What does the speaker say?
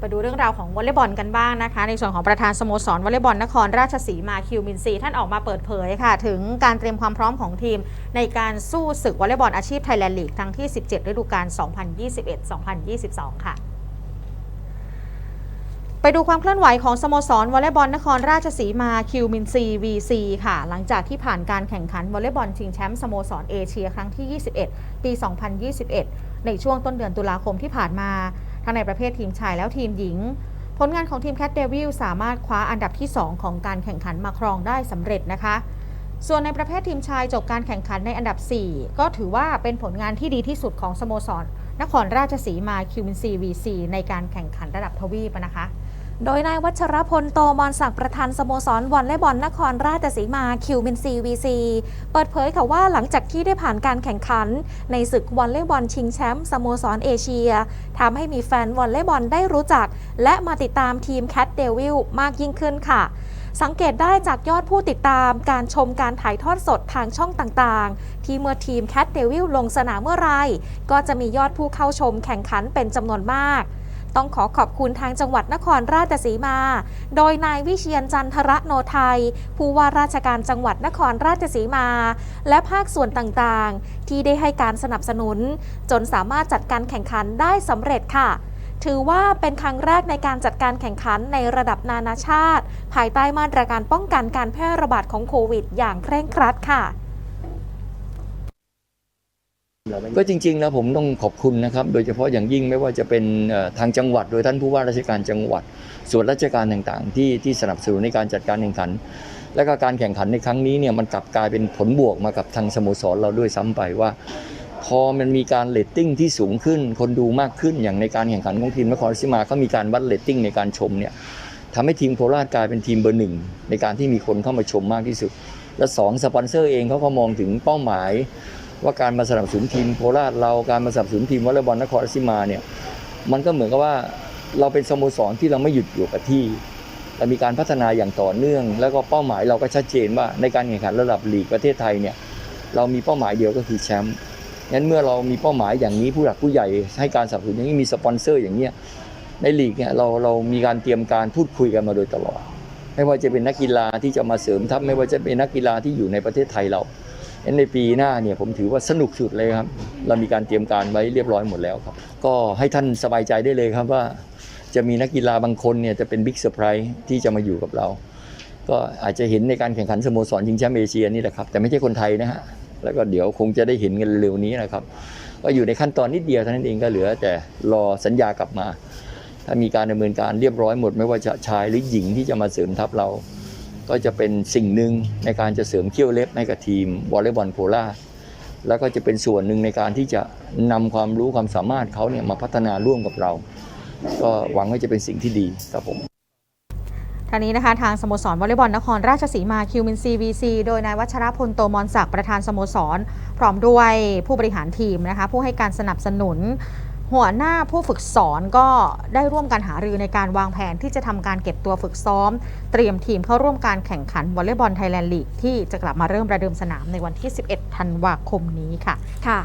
ไปดูเรื่องราวของวอลเลย์บอลกันบ้างนะคะ ในส่วนของประธานสโมสรวอลเลย์บอลนครราชสีมาคิวมินซีท่านออกมาเปิดเผยค่ะ ถึงการเตรียมความพร้อมของทีม ในการสู้ศึกวอลเลย์บอลอาชีพไทยแลนด์ลีกครั้งที่ 17 ฤดูกาล 2021-2022 ค่ะไปดูความเคลื่อนไหวของสโมสรวอลเลย์บอลนครราชสีมาคิวมินซี VC ค่ะ หลังจากที่ผ่านการแข่งขันวอลเลย์บอลชิงแชมป์สโมสรเอเชียครั้งที่ 21 ปี 2021 ในช่วงต้นเดือนตุลาคมที่ผ่านมา ทั้งในประเภททีมชายแล้วทีมหญิง ผลงานของทีมแคทเดวิลสามารถคว้าอันดับที่ 2 ของการแข่งขันมาครองได้สำเร็จนะคะ ส่วนในประเภททีมชายจบการแข่งขันในอันดับ 4 ก็ถือว่าเป็นผลงานที่ดีที่สุดของสโมสรนครราชสีมาคิวินซีวีซีในการแข่งขันระดับทวีปนะคะ โดยนายวัชรพลโตมอนศักดิ์ประธานสโมสรวอลเลย์บอลนครราชสีมาคิวมินซีวีซีเปิดเผยค่ะว่าหลังจากที่ได้ผ่านการแข่งขัน ในศึกวอลเลย์บอลชิงแชมป์สโมสรเอเชียทำให้มีแฟนวอลเลย์บอลได้รู้จัก และมาติดตามทีมแคทเดวิลมากยิ่งขึ้นค่ะสังเกตได้จากยอดผู้ติดตามการชมการถ่ายทอดสดทางช่องต่างๆ ที่เมื่อทีมแคทเดวิลลงสนามเมื่อไรก็จะมียอดผู้เข้าชมแข่งขันเป็นจำนวนมาก ต้องขอขอบคุณทางจังหวัดนครราชสีมา โดยนายวิเชียนจันทระโนไทย ผู้ว่าราชการจังหวัดนครราชสีมา และภาคส่วนต่างๆ ที่ได้ให้การสนับสนุน จนสามารถจัดการแข่งขันได้สำเร็จค่ะ ถือว่าเป็นครั้งแรกในการจัดการแข่งขันในระดับนานาชาติ ภายใต้มาตรการป้องกันการแพร่ระบาดของโควิด อย่างเคร่งครัดค่ะ ก็จริงๆแล้วผมต้องขอบคุณนะครับ โดยเฉพาะอย่างยิ่งไม่ว่าจะเป็นทางจังหวัด โดยท่านผู้ว่าราชการจังหวัด ส่วนราชการต่างๆ ที่ที่สนับสนุนในการจัดการแข่งขัน และก็การแข่งขันในครั้งนี้เนี่ยมันกลับกลายเป็นผลบวกมากับทางสโมสรเราด้วยซ้ำไปว่า พอมันมีการเลตติ้งที่สูงขึ้น คนดูมากขึ้นอย่างในการแข่งขันของทีมนครราชสีมาก็มีการวัดเลตติ้งในการชมเนี่ยทำให้ทีมโคราชกลายเป็นทีมเบอร์หนึ่งในการที่มีคนเข้ามาชมมากที่สุด และสองสปอนเซอร์เองเขาก็มองถึงเป้าหมาย ว่าการมาสนับสนุนทีมโคราชเราการมาสนับสนุนทีมวอลเลย์บอลนครราชสีมาเนี่ยมันก็เหมือนกับว่าเราเป็นสโมสรที่เราไม่หยุดอยู่กับที่เรามีการพัฒนาอย่างต่อเนื่อง แล้วก็เป้าหมายเราก็ชัดเจนว่าในการแข่งขันระดับลีกประเทศไทยเนี่ยเรามีเป้าหมายเดียวก็คือแชมป์งั้นเมื่อเรามีเป้าหมายอย่างนี้ผู้หลักผู้ใหญ่ให้การสนับสนุนอย่างนี้มีสปอนเซอร์อย่างเนี้ยในลีกเนี่ยเราเรามีการเตรียมการพูดคุยกันมาโดยตลอด ไม่ว่าจะเป็นนักกีฬาที่จะมาเสริมทัพไม่ว่าจะเป็นนักกีฬาที่อยู่ในประเทศไทยเรา ในปีหน้าเนี่ยผมถือว่าสนุกสุดเลยครับ เรามีการเตรียมการไว้เรียบร้อยหมดแล้วครับ ก็ให้ท่านสบายใจได้เลยครับว่า จะมีนักกีฬาบางคนเนี่ยจะเป็นบิ๊กเซอร์ไพรส์ที่จะมาอยู่กับเรา ก็อาจจะเห็นในการแข่งขันสโมสรชิงแชมป์เอเชียนี่แหละครับ แต่ไม่ใช่คนไทยนะฮะ แล้วก็เดี๋ยวคงจะได้เห็นกันเร็วนี้นะครับ ก็อยู่ในขั้นตอนนิดเดียวเท่านั้นเองก็เหลือ แต่รอสัญญากลับมา ถ้ามีการดำเนินการเรียบร้อยหมด ไม่ว่าจะชายหรือหญิงที่จะมาเสริมทัพเรา ก็จะเป็นสิ่งหนึ่งในการจะเสริมเขี้ยวเล็บให้กับทีมวอลเลย์บอลโคราชแล้วก็จะเป็นส่วนหนึ่งในการที่จะนำความรู้ความสามารถเขาเนี่ยมาพัฒนาร่วมกับเรา ก็หวังว่าจะเป็นสิ่งที่ดีครับผมทางนี้นะคะทางสโมสรวอลเลย์บอลนครราชสีมาคิวมินซีวีซีโดยนายวัชรพลโตมอนศักดิ์ประธานสโมสร พร้อมด้วยผู้บริหารทีมนะคะผู้ให้การสนับสนุน หัวหน้าผู้ฝึกสอนก็ได้ร่วมกันหารือในการวางแผนที่จะทำการเก็บตัวฝึกซ้อม เตรียมทีมเข้าร่วมการแข่งขันวอลเลย์บอลไทยแลนด์ลีกที่จะกลับมาเริ่มประเดิมสนามในวันที่ 11 ธันวาคมนี้ค่ะ ค่ะ